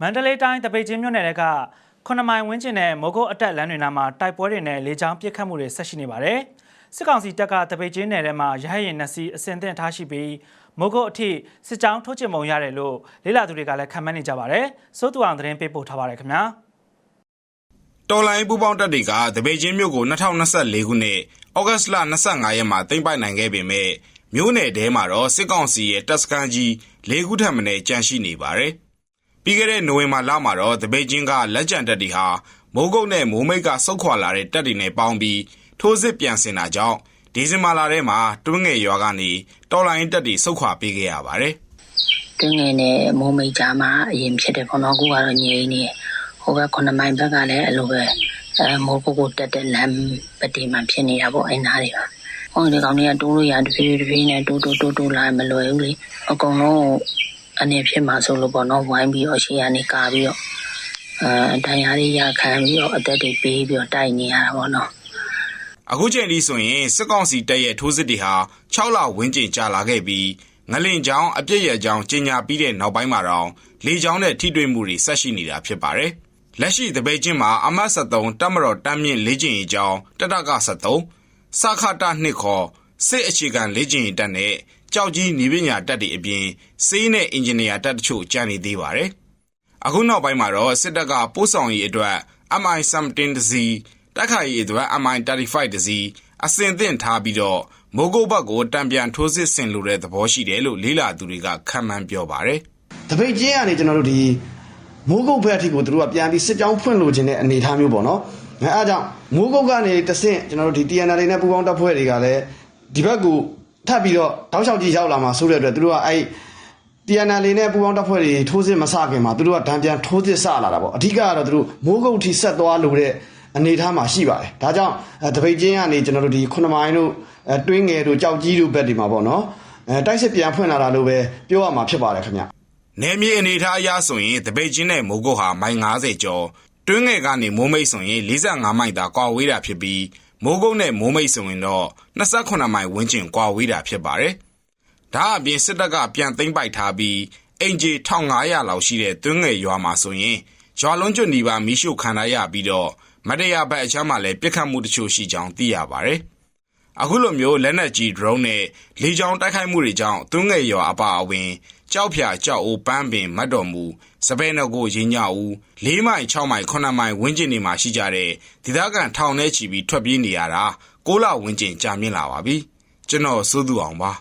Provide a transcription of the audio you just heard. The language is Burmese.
မန္တလေးတိုင်းတပိတ်ချင်းမြို့နယ်ကခုနမိုင်ဝင်းကျင်နဲ့မိုးကုတ်အတက်လမ်းတွေနားမှာတိုက်ပွဲတွေနဲ့လေကြောင်းပစ်ခတ်မှုတွေဆက်ရှိနေပါတယ်။စစ်ကောင်စီတပ်ကတပိတ်ချင်းနယ်ထဲမှာရဟတ်ရင်နှစ်စီးအစင်သင့်ထားရှိပြီးမိုးကုတ်အထိစစ်ကြောင်းထိုးချင်ပုံရတယ်လို့လေလာသူတွေကလည်းခံမှန်းနေကြပါတယ်။စိုးသူအောင်သတင်းပေးပို့ထားပါတယ်ခင်ဗျာ။တော်လိုင်းပူပေါင်းတပ်တွေကတပေချင်းမြို့ကို2024ခုနှစ်ဩဂတ်စ်လ25ရက်မှာသိမ်းပိုက်နိုင်ခဲ့ပေမဲ့မြို့နယ်ထဲမှာတော့စစ်ကောင်စီရဲ့တပ်စခန်းကြီး၄ခုထပ်မံကြန့်ရှိနေပါတယ်။ ပြီးခဲ့တဲ့နိုဝင်ဘာလမှာတော့တပေချင်းကလက်ကျန်တပ်တွေဟာမိုးကုတ်နဲ့မိုးမိတ်ကစုတ်ခွာလာတဲ့တပ်တွေနဲ့ပေါင်းပြီးထိုးစစ်ပြန်ဆင်တာကြောင့်ဒီဇင်ဘာလထဲမှာတွင်းငယ်ရွာကနေတော်လိုင်းတပ်တွေစုတ်ခွာပေးခဲ့ရပါတယ်။တင်းငယ်နဲ့မိုးမိတ်ကြားမှာအရင်ဖြစ်တယ်ပေါ့နော်အခုကတော့ငြိမ်းနေတယ်ဟိုဘက်ခုနမိုင်ဘက်ကလည်းအဲ့လိုပဲအဲမိုးကုတ်ကိုတက်တဲ့လမ်းပတိမှဖြစ်နေတာပေါ့အဲ့နားတွေပါဟိုဒီကောင်တွေကတိုးလို့ရတဖြည်းဖြည်းနဲ့တိုးတိုးတိုးတိုးလာမလွယ်ဘူးလေအကုန်လုံး အနေဖြစ်မှာဆိုလို့ပေါ့နော်ဝိုင်းပြီးတော့ရှေ့ကနေကာပြီးတော့အဲတရားတွေရခံပြီးတော့အသက်တွေပေးပြီးတော့တိုက်နေရတာပေါ့နော်အခုချိန်ထိဆိုရင်စစ်ကောင်စီတပ်ရဲ့ထိုးစစ်တွေဟာ6လဝန်းကျင်ကြာလာခဲ့ပြီးငလင်ချောင်းအပြည့်ရချောင်းကြီးညာပြီးတဲ့နောက်ပိုင်းမှာတော့လေချောင်းနဲ့ထိတွေ့မှုတွေဆက်ရှိနေတာဖြစ်ပါတယ်။လက်ရှိတပိတ်ချင်းမှာအမတ်73တပ်မတော်တမ်းမြင့်လေ့ကျင့်ရေးကျောင်းတတက73စခတာ2ခေါ်စစ်အခြေခံလေ့ကျင့်ရေးတပ်နဲ့ ကြောက်ကြီးနေပညာတပ်တွေအပြင်စေးနဲ့အင်ဂျင်နီယာတပ်တချို့ကျန်နေသေးပါတယ်။အခုနောက်ပိုင်းမှာတော့စစ်တပ်ကပို့ဆောင်ရေးအတွက် MI-17 တစီးတိုက်ခိုက်ရေးအတွက် MI-35 တစီးအစင်သင့်ထားပြီးတော့မိုးကုတ်ဘက်ကိုတံပြန်ထိုးစစ်ဆင်လိုတဲ့သဘောရှိတယ်လို့လေးလာသူတွေကခံမှန်းပြောပါတယ်တပိတ်ကျင်းကနေကျွန်တော်တို့ဒီမိုးကုတ်ဘက်အထိကိုသူတို့ကပြန်ပြီးစစ်ကြောင်းဖွင့်လို့ခြင်းတဲ့အနေအထားမျိုးပေါ့နော်အဲအားကြောင့်မိုးကုတ်ကနေတဆင့်ကျွန်တော်တို့ဒီ TNL တွေနဲ့ပူးပေါင်းတပ်ဖွဲ့တွေကလည်းဒီဘက်ကို ထပ်ပြီးတော့တောက်လျှောက်ကြီးရောက်လာမှာဆိုတဲ့အတွက်သူတို့ကအဲ့ TNL တွေနဲ့ပူးပေါင်းတပ်ဖွဲ့တွေထိုးစစ်မစခင်မှာသူတို့ကဒံပြန်ထိုးစစ်စလာတာပေါ့အဓိကကတော့သူတို့မိုးကုတ်ထိဆက်သွားလို့တဲ့အနေအထားမှာရှိပါတယ်ဒါကြောင့်အဲတပိတ်ကျင်းကနေကျွန်တော်တို့ဒီခုနမိုင်းတို့အဲတွင်းငယ်တို့ကြောက်ကြီးတို့ဘက်တွေမှာပေါ့နော်အဲတိုက်စစ်ပြန်ဖွင့်လာတာလို့ပဲပြောရမှာဖြစ်ပါတယ်ခင်ဗျ။နယ်မြေအနေထားအရဆိုရင်တပိတ်ချင်းနဲ့မိုးကုတ်ဟာမိုင်90ကျော်တွင်းငယ်ကနေမိုးမိတ်ဆိုရင်45မိုင်သာကွာဝေးတာဖြစ်ပြီး မိုးကုတ်နဲ့မိုးမိတ်ဆိုရင်တော့28မိုင်ဝန်းကျင်ကွာဝေးတာဖြစ်ပါတယ်။ဒါအပြင်စစ်တပ်ကပြန်သိမ်းပိုက်ထားပြီးအင်ဂျီ1500လောက်ရှိတဲ့တွင်းငယ်ရွာမှာဆိုရင်ရွာလုံးကျွတ်နီးပါမီးရှို့ခံရရပြီးတော့မတရားဘက်အချမ်းမှာလည်းပြစ်ခတ်မှုတချို့ရှိကြောင်းသိရပါတယ်။အခုလိုမျိုးလက်နက်ကြီး drone နဲ့လေကြောင်းတိုက်ခိုက်မှုတွေကြောင့်သွင်းငယ်ရွာအပါအဝင် ကြောက်ဖြာကြောက်အိုးပန်းပင်မတ်တော်မူစပယ်နကိုရင်းညဦး၄မိုင်6မိုင်9မိုင်ဝန်းကျင်တွေမှာရှိကြတဲ့ဒေသခံထောင်ထဲချီပြီးထွက်ပြေးနေရတာ6လဝန်းကျင်ကြာမြင့်လာပါပြီကျွန်တော်စိုးသူအောင်ပါ